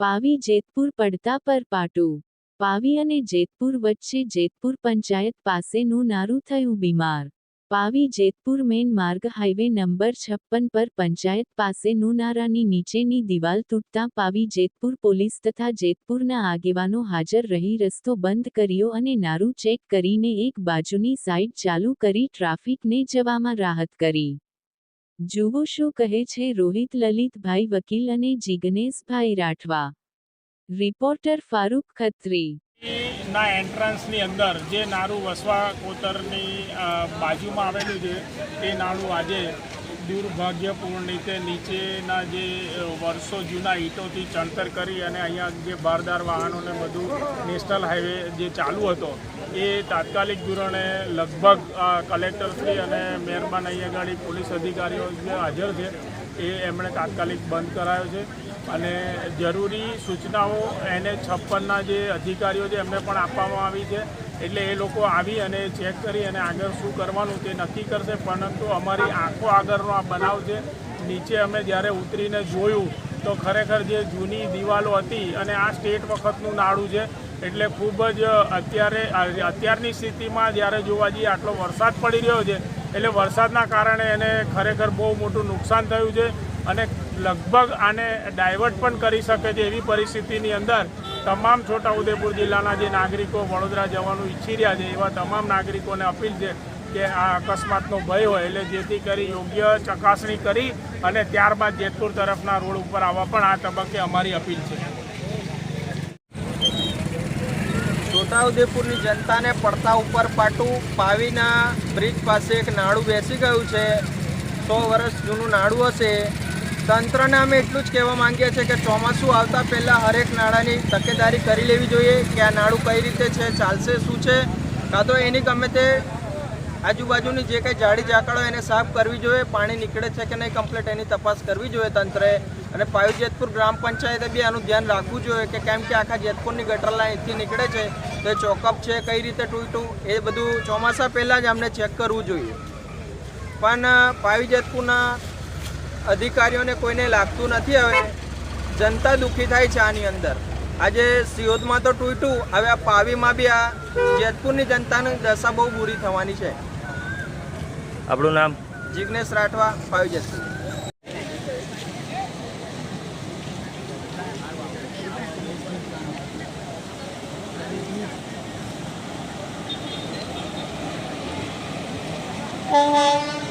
પાવી જેતપુર પડતા પર પાટું. પાવી અને જેતપુર વચ્ચે જેતપુર પંચાયત પાસેનું નારું થયું બીમાર. પાવી જેતપુર મેન માર્ગ હાઈવે નંબર છપ્પન પર પંચાયત પાસેનું નારાની નીચેની દિવાલ તૂટતા પાવી જેતપુર પોલીસ તથા જેતપુરના આગેવાનો હાજર રહી રસ્તો બંધ કર્યો અને નારું ચેક કરીને એક બાજુની સાઇડ ચાલુ કરી ટ્રાફિકને જવામાં રાહત કરી. જુઓ શું કહે છે રોહિત લલિતભાઈ વકીલ અને જિગ્નેશભાઈ રાઠવા. રિપોર્ટર ફારૂક ખત્રી. ના એન્ટ્રન્સની અંદર જે નારું વસવા કોતરની બાજુમાં આવેલું છે તે નાળું આજે દુર્ભાગ્યપૂર્ણ રીતે નીચેના જે વર્ષો જૂના ઈંટોથી ચણતર કરી અને અહીંયા જે ભારદાર વાહનોને બધું નેશનલ હાઈવે જે ચાલુ હતો, એ તાત્કાલિક ધોરણે લગભગ કલેક્ટરશ્રી અને મહેરબાન અહીંયા ગાડી પોલીસ અધિકારીઓ જે હાજર છે, એ એમણે તાત્કાલિક બંધ કરાયો છે. અને જરૂરી સૂચનાઓ એને છપ્પનના જે અધિકારીઓ છે એમને પણ આપવામાં આવી છે. એટલે એ લોકો આવી અને ચેક કરી અને આગળ શું કરવાનું તે નક્કી કરશે. પરંતુ અમારી આંખો આગળનો આ બનાવ છે, નીચે અમે જ્યારે ઉતરીને જોયું, તો ખરેખર જે જૂની દિવાલો હતી અને આ સ્ટેટ વખતનું નાડું છે, એટલે ખૂબ જ અત્યારે, અત્યારની સ્થિતિમાં જ્યારે જોવા જઈએ આટલો વરસાદ પડી રહ્યો છે, એટલે વરસાદના કારણે એને ખરેખર બહુ મોટું નુકસાન થયું છે અને લગભગ આને ડાયવર્ટ પણ કરી શકે છે એવી પરિસ્થિતિની અંદર તમામ છોટાઉદેપુર જિલ્લાના જે નાગરિકો વડોદરા જવાનું ઈચ્છી રહ્યા છે, એવા તમામ નાગરિકોને અપીલ છે કે આ અકસ્માતનો ભય હોય એટલે જેથી કરી યોગ્ય ચકાસણી કરી અને ત્યારબાદ જેતપુર તરફના રોડ ઉપર આવવા પણ આ તબક્કે અમારી અપીલ છે. છોટાઉદેપુરની જનતાને પડતા ઉપર પાટું પાવીના બ્રિજ પાસે એક નાળું બેસી ગયું છે. સો વર્ષ જૂનું નાળું હશે. તંત્રને અમે એટલું જ કહેવા માંગીએ છીએ કે ચોમાસું આવતા પહેલાં હરેક નાણાંની તકેદારી કરી લેવી જોઈએ કે આ નાણું કઈ રીતે છે, ચાલશે, શું છે. કાં તો એની ગમે તે આજુબાજુની જે કંઈ જાડી ઝાકળો એને સાફ કરવી જોઈએ, પાણી નીકળે છે કે નહીં કમ્પ્લીટ એની તપાસ કરવી જોઈએ તંત્રએ. અને પાયુ જેતપુર ગ્રામ પંચાયતે બી આનું ધ્યાન રાખવું જોઈએ કે કેમ કે આખા જેતપુરની ગટર અહીંથી નીકળે છે, તો એ ચોકઅપ છે કઈ રીતે તૂટ્યું એ બધું ચોમાસા પહેલાં જ અમને ચેક કરવું જોઈએ. પણ પાવી જેતપુરના અધિકારીઓને કોઈને લાગતું નથી હવે. જનતા દુઃખી થાય છે આની અંદર. આજે સિયોદમાં તો તૂટ્યું. હવે આ પાવીમાં બી આ જેતપુરની જનતાની દશા બહુ બુરી થવાની છે. આપણું નામ? જિગ્નેશ રાઠવા પાવી જેતપુર. You.